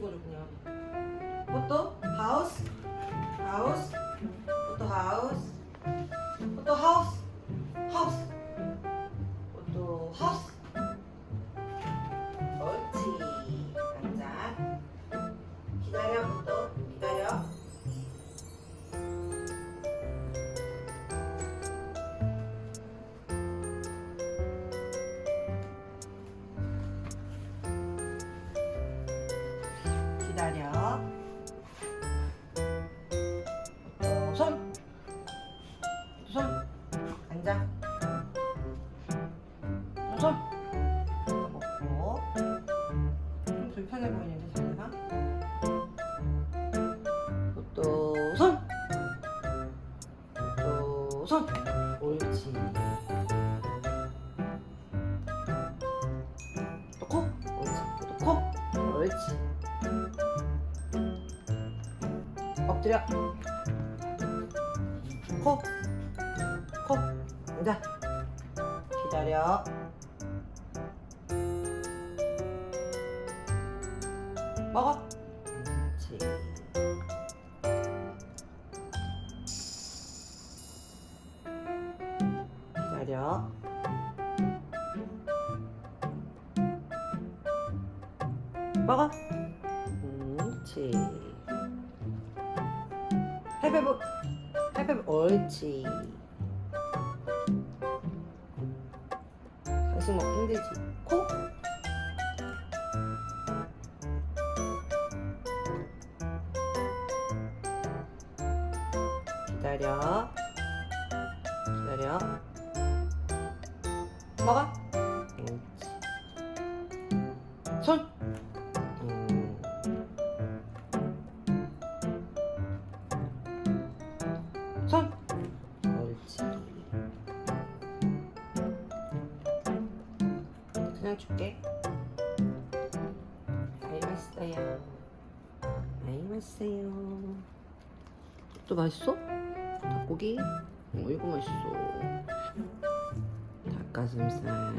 그냥. 포토 하우스? 하우스? 포토 하우스? 포토 하우스? 하우스? 포토 하우스. 어, 손. 먹고. 좀 불편해 보이는데 자네가. 또 손. 또 손. 옳지. 또 코. 옳지. 또 코. 옳지. 엎드려 코, 코, 앉아 기다려 먹어. 그렇지 기다려. 먹어. 그렇지. 해배부 해배부 옳지. 간식 먹기 힘들지? 코 기다려. 기다려. 먹어. 옳지 손. 음. 손. 옳지. 그냥 줄게. 아이 맛있어요. 또 맛있어? 닭고기? 어 이거 맛있어 닭가슴살